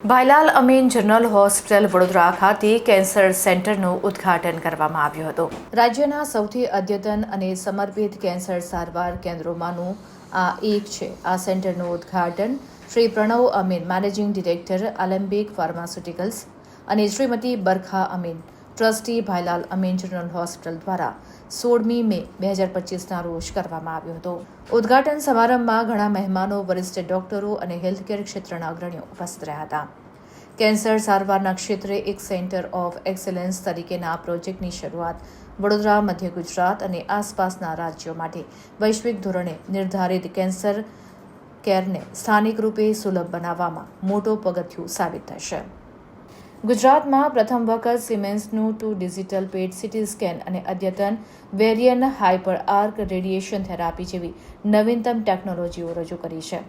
Bhailal Amin general hospital Vadodara ખાતે cancer સેન્ટરનું ઉદ્ઘાટન કરવામાં આવ્યું હતું. રાજ્યના સૌથી અદ્યતન અને સમર્પિત કેન્સર સારવાર કેન્દ્રોમાંનું આ એક છે. આ સેન્ટરનું ઉદ્ઘાટન Shri Pranav Amin, managing director Alembic pharmaceuticals અને Shrimati Barkha Amin, trustee Bhailal Amin general hospital દ્વારા સોળમી મે બે હજાર પચીસના રોજ કરવામાં આવ્યો હતો. ઉદ્ઘાટન સમારંભમાં ઘણા મહેમાનો, વરિષ્ઠ ડોક્ટરો અને હેલ્થકેર ક્ષેત્રના અગ્રણીઓ ઉપસ્થિત રહ્યા હતા. કેન્સર સારવારના ક્ષેત્રે એક સેન્ટર ઓફ એક્સેલન્સ તરીકેના આ પ્રોજેક્ટની શરૂઆત વડોદરા, મધ્ય ગુજરાત અને આસપાસના રાજ્યો માટે વૈશ્વિક ધોરણે નિર્ધારિત કેન્સર કેરને સ્થાનિક રૂપે સુલભ બનાવવામાં મોટો પગથિયું સાબિત થશે. ગુજરાતમાં પ્રથમ વખત સિમેન્સનું two digital PET CT scan અને અદ્યતન Varian hyper arc radiation therapy જેવી નવીનતમ ટેકનોલોજીઓ રજૂ કરી છે,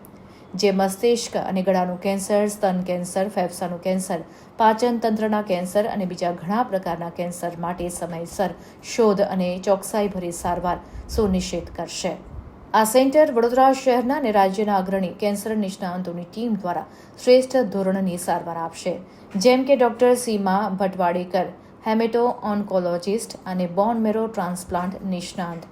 જે મસ્તિષ્ક અને ગળાનું કેન્સર, સ્તન કેન્સર, ફેફસાનું કેન્સર, પાચન તંત્રના કેન્સર અને બીજા ઘણા પ્રકારના કેન્સર માટે સમયસર શોધ અને ચોકસાઈભરી સારવાર સુનિશ્ચિત કરશે. આ સેન્ટર વડોદરા શહેરના અને રાજ્યના અગ્રણી કેન્સર નિષ્ણાંતોની ટીમ દ્વારા શ્રેષ્ઠ ધોરણની સારવાર આપશે. જેમ કે ડોક્ટર સીમા ભટવાડેકર હેમેટો ઓન્કોલોજિસ્ટ અને બોન મેરો ટ્રાન્સપ્લાન્ટ નિષ્ણાંત.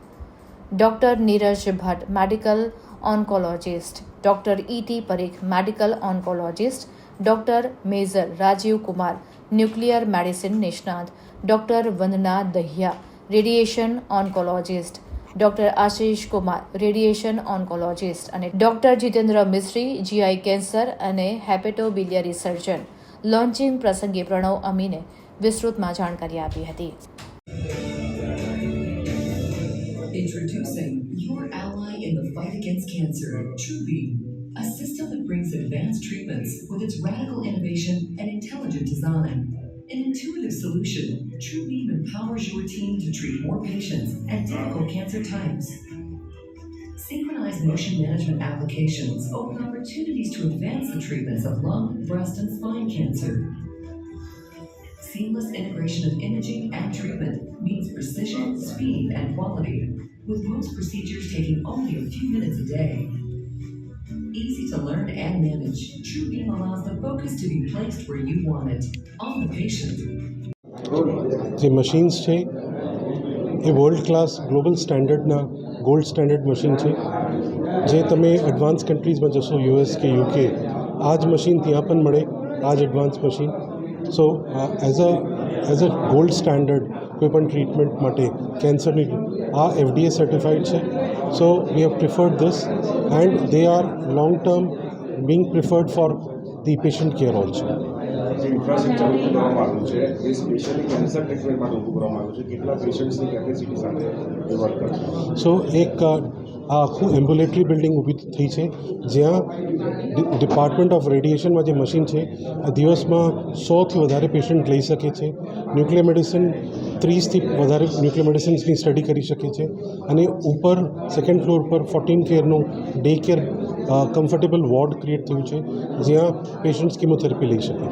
Doctor Neeraj Bhatt, medical oncologist. Doctor E T Parikh, medical oncologist. Doctor major Rajiv Kumar, nuclear medicine નિષ્ણાંત. Doctor Vandana Dahiya, radiation oncologist. Doctor Ashish Kumar radiation oncologist અને doctor Jitendra Mishri GI cancer અને hepatobiliary સર્જન launching પ્રસંગે પ્રણવ અમીને વિસ્તૃતમાં જાણકારી આપી હતી Introducing your ally in the fight against cancer, TrueBeam, a system that brings advanced treatments with its radical innovation and intelligent design. An intuitive solution, TrueBeam empowers your team to treat more patients at difficult cancer types. Synchronized motion management applications open opportunities to advance the treatments of lung, breast, and spine cancer. Seamless integration of imaging and treatment means precision, speed, and quality, with most procedures taking only a few minutes a day. Easy to learn and manage, TrueBeam allows the focus to be placed where you want it, on the patient. જે machines છે એ world class global સ્ટાન્ડર્ડના gold standard machine છે જે તમે advance કન્ટ્રીઝમાં જશો US કે UK આ જ મશીન ત્યાં પણ મળે આ જ advance machine so as a as a gold standard કોઈપણ ટ્રીટમેન્ટ માટે કેન્સરની આ એફડીએ સર્ટિફાઈડ છે. So we have preferred this and they are long term being preferred for the patient care also જે ઇન્ફ્રાસ્ટ્રક્ચર ઊભું કરવામાં આવ્યું છે એ સ્પેશિયલી કેન્સર ટ્રીટમેન્ટ માટે ઊભું કરવામાં આવ્યું છે. કેટલા પેશન્ટ્સની કેપેસિટી સાથે એ વર્ક કરશે? સો એક આ આખું એમ્બ્યુલેટરી બિલ્ડિંગ ઊભી થઈ છે. જ્યાં ડિપાર્ટમેન્ટ ઓફ રેડિએશનમાં જે મશીન છે આ દિવસમાં સોથી વધારે પેશન્ટ લઈ શકે છે. ન્યુક્લિયર મેડિસિન ત્રીસથી વધારે ન્યુક્લિયર મેડિસિન્સની સ્ટડી કરી શકે છે. અને ઉપર સેકન્ડ ફ્લોર પર fourteen કેરનું day care comfortable ward create થયું છે જ્યાં પેશન્ટ્સ કિમોથેરાપી લઈ શકે.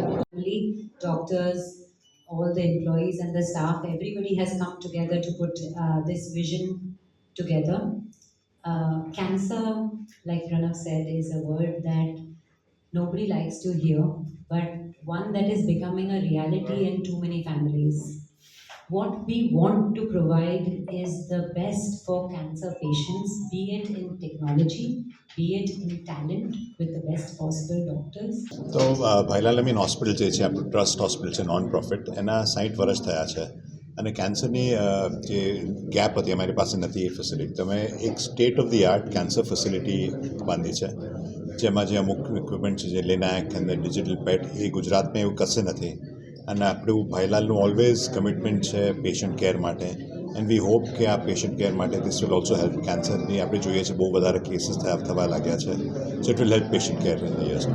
All the employees and the staff, everybody has come together to put uh, this vision together. Uh, cancer, like Pranav said, is a word that nobody likes to hear, but one that is becoming a reality in too many families. What we want to provide is the best for cancer patients, be it in technology, be it in talent, with the best possible doctors. તો અ, Bhailal Amin hospital જે છે આપણું trust hospital છે non profit એના સાઠ વર્ષ થયા છે અને કેન્સરની જે ગેપ હતી અમારી પાસે નથી એ ફેસિલિટી તમે એક state of the art cancer facility બાંધી છે. જેમાં જે અમુક ઇક્વિપમેન્ટ છે, જે લેનાક અને ડિજિટલ પેટ એ ગુજરાતમાં એવું કશે નથી. અને આપણું ભાઈલાલનું ઓલવેઝ કમિટમેન્ટ છે પેશન્ટ કેર માટે. એન્ડ વી હોપ કે આ પેશન્ટ કેર માટે દિસ વિલ ઓલ્સો હેલ્પ કેન્સરની આપણે જોઈએ છીએ બહુ વધારે કેસીસ થયા થવા લાગ્યા છે. So it will help patient care in years